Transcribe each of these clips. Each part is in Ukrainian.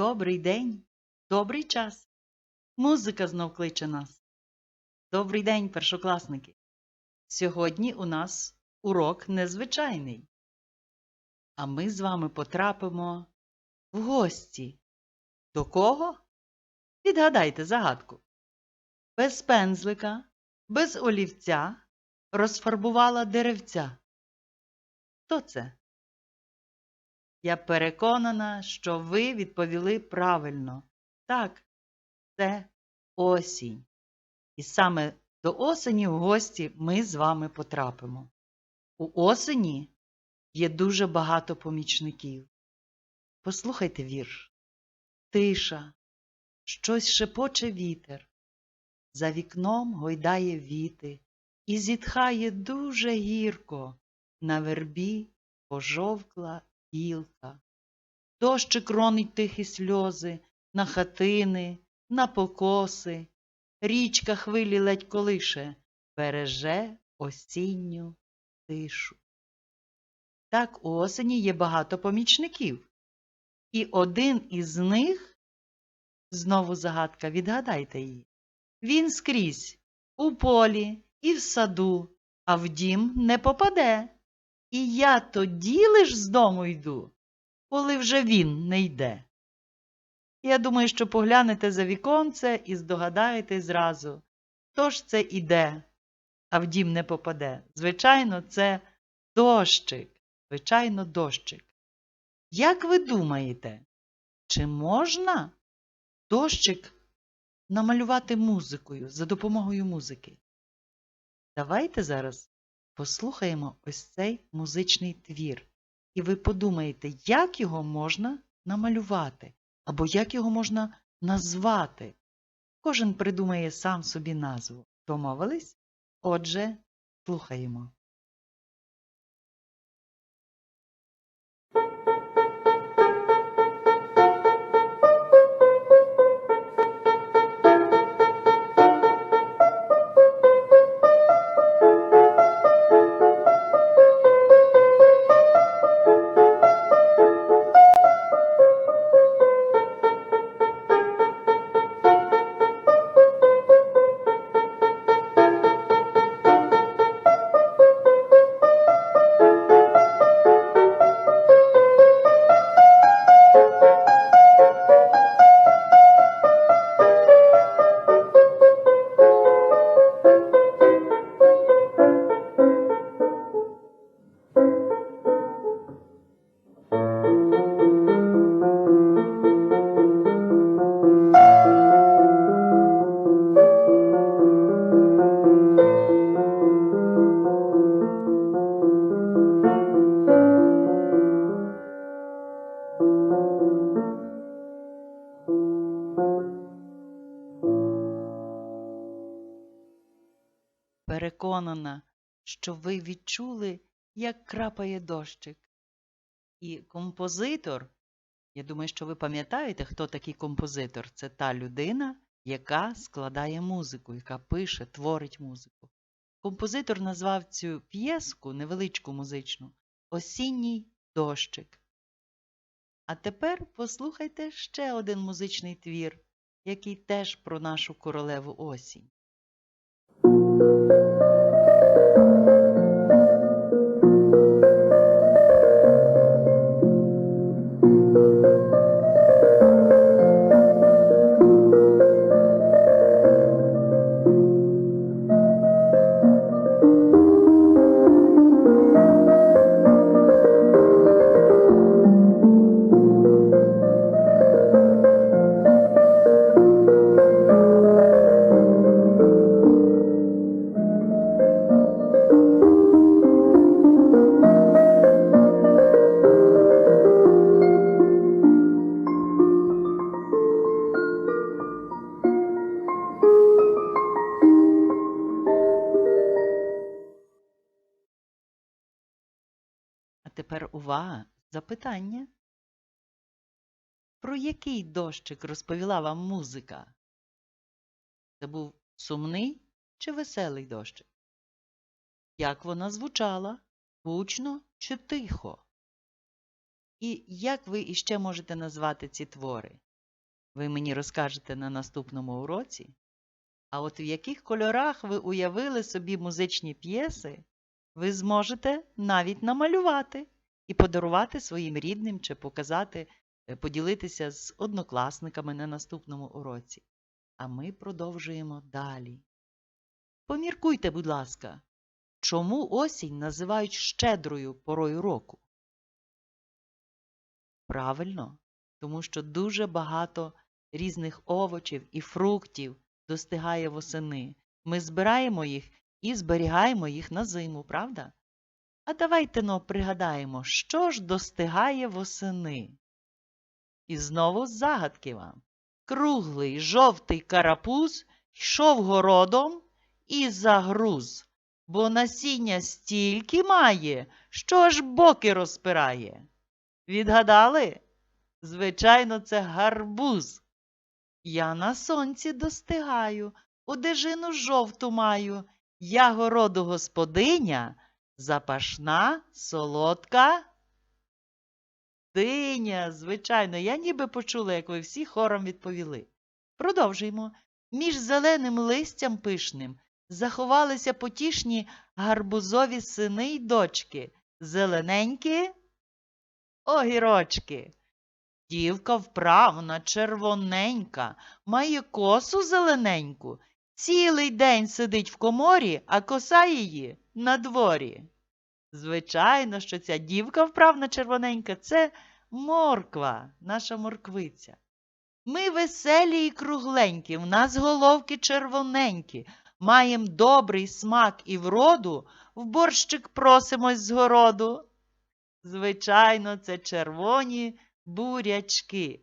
Добрий день, добрий час. Музика знов кличе нас. Добрий день, першокласники. Сьогодні у нас урок незвичайний. А ми з вами потрапимо в гості. До кого? Відгадайте загадку. Без пензлика, без олівця розфарбувала деревця. Хто це? Я переконана, що ви відповіли правильно. Так, це осінь. І саме до осені в гості ми з вами потрапимо. У осені є дуже багато помічників. Послухайте вірш. Тиша, щось шепоче вітер. За вікном гойдає віти і зітхає дуже гірко. На вербі пожовкла гілка. Дощик ронить тихі сльози на хатини, на покоси. Річка хвилі ледь колише, береже осінню тишу. Так у осені є багато помічників. І один із них, знову загадка, відгадайте її, він скрізь у полі і в саду, а в дім не попаде. І я тоді лиш з дому йду, коли вже він не йде. Я думаю, що поглянете за віконце і здогадаєтесь зразу, хто ж це іде, а в дім не попаде. Звичайно, це дощик. Звичайно, дощик. Як ви думаєте, чи можна дощик намалювати музикою за допомогою музики? Давайте зараз послухаємо ось цей музичний твір. І ви подумаєте, як його можна намалювати, або як його можна назвати. Кожен придумає сам собі назву. Домовились? Отже, слухаємо. Що ви відчули, як крапає дощик. І композитор, я думаю, що ви пам'ятаєте, хто такий композитор? Це та людина, яка складає музику, яка пише, творить музику. Композитор назвав цю п'єску, невеличку музичну, Осінній дощик. А тепер послухайте ще один музичний твір, який теж про нашу королеву осінь. Тепер увага, запитання. Про який дощик розповіла вам музика? Це був сумний чи веселий дощик? Як вона звучала? Гучно чи тихо? І як ви іще можете назвати ці твори? ви мені розкажете на наступному уроці. А от в яких кольорах ви уявили собі музичні п'єси, ви зможете навіть намалювати і подарувати своїм рідним чи показати, е, поділитися з однокласниками на наступному уроці. А ми продовжуємо далі. Поміркуйте, будь ласка, чому осінь називають щедрою порою року? Правильно, тому що дуже багато різних овочів і фруктів достигає восени. Ми збираємо їх і зберігаємо їх на зиму, правда? А давайте но пригадаємо, що ж достигає восени. І знову загадки вам. Круглий жовтий карапуз йшов городом і загруз, бо насіння стільки має, що аж боки розпирає. Відгадали? Звичайно, це гарбуз. Я на сонці достигаю, одежину жовту маю. Я городу господиня, запашна, солодка. Диня, звичайно, я ніби почула, як ви всі хором відповіли. Продовжуємо. Між зеленим листям пишним заховалися потішні гарбузові сини й дочки, зелененькі огірочки. Дівка вправна, червоненька, має косу зелененьку, цілий день сидить в коморі, а коса її на дворі. Звичайно, що ця дівка вправна червоненька це морква, наша морквиця. Ми веселі і кругленькі, в нас головки червоненькі, маєм добрий смак і вроду, в борщик просимось з городу. Звичайно, це червоні бурячки.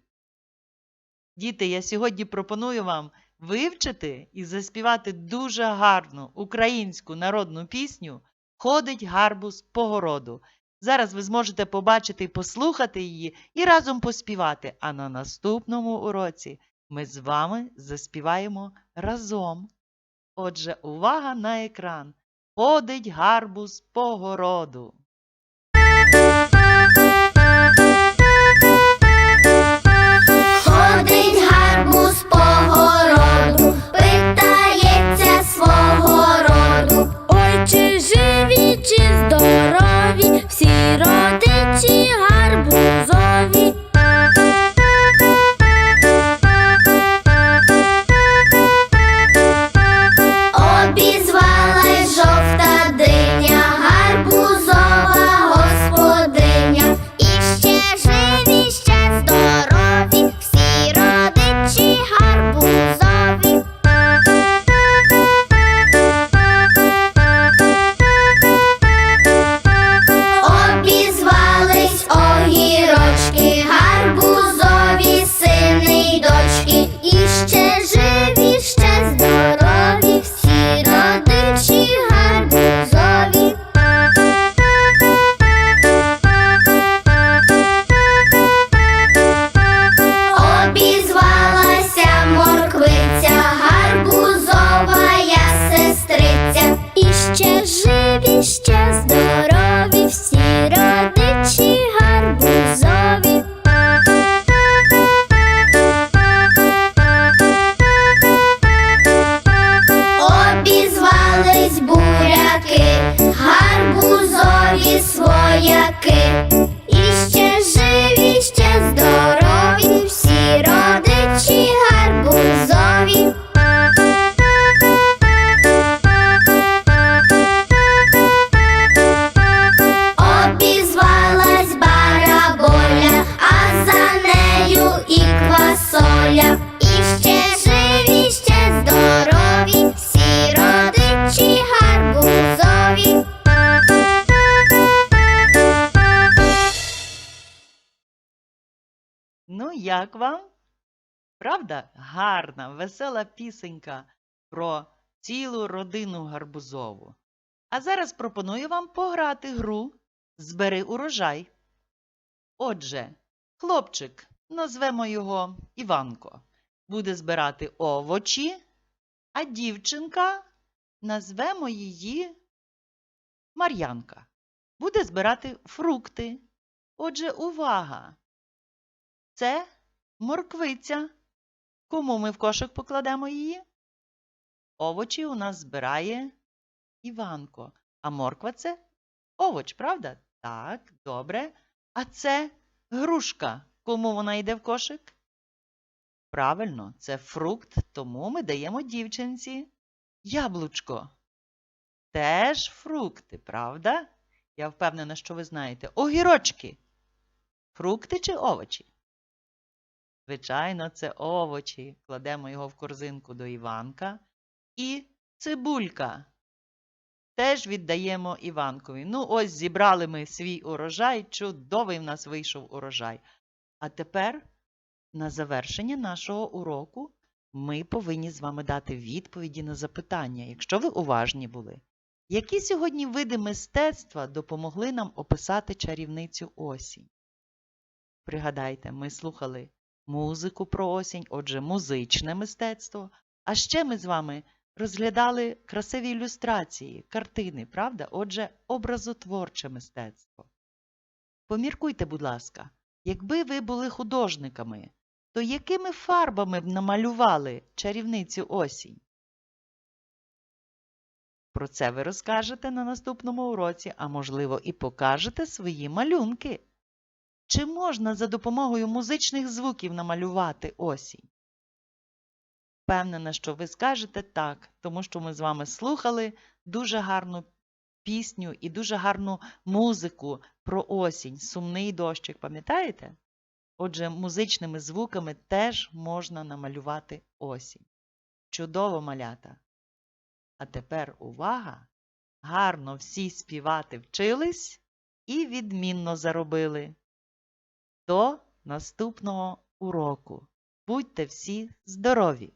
Діти, я сьогодні пропоную вам вивчити і заспівати дуже гарну українську народну пісню Ходить гарбуз по городу. Зараз ви зможете побачити і послухати її і разом поспівати. А на наступному уроці ми з вами заспіваємо разом. Отже, увага на екран. Ходить гарбуз по городу. Ну, як вам? Правда? Гарна, весела пісенька про цілу родину гарбузову. А зараз пропоную вам пограти гру Збери урожай. Отже, хлопчик, назвемо його Іванко, буде збирати овочі, а дівчинка назвемо її Мар'янка. Буде збирати фрукти. Отже, увага! Це морквиця, Кому ми в кошик покладемо її? Овочі у нас збирає Іванко. А морква це овоч, правда? Так, добре. А це грушка. Кому вона йде в кошик? Правильно, це фрукт, тому ми даємо дівчинці яблучко. Теж фрукти, правда? Я впевнена, що ви знаєте. Огірочки. Фрукти чи овочі? Звичайно, це овочі. Кладемо його в корзинку до Іванка. І цибулька. Теж віддаємо Іванкові. Ну, ось зібрали ми свій урожай. Чудовий в нас вийшов урожай. А тепер, на завершення нашого уроку, ми повинні з вами дати відповіді на запитання, якщо ви уважні були. Які сьогодні види мистецтва допомогли нам описати чарівницю осінь? Пригадайте, ми слухали музику про осінь, отже, музичне мистецтво. А ще ми з вами розглядали красиві ілюстрації, картини, правда? Отже, образотворче мистецтво. Поміркуйте, будь ласка, якби ви були художниками, то якими фарбами б намалювали чарівницю осінь? Про це ви розкажете на наступному уроці, а можливо, і покажете свої малюнки. Чи можна за допомогою музичних звуків намалювати осінь? Впевнена, що ви скажете так, тому що ми з вами слухали дуже гарну пісню і дуже гарну музику про осінь, сумний дощик, пам'ятаєте? Отже, музичними звуками теж можна намалювати осінь. Чудово малята! А тепер увага! Гарно всі співати вчились і відмінно заробили. До наступного уроку. Будьте всі здорові!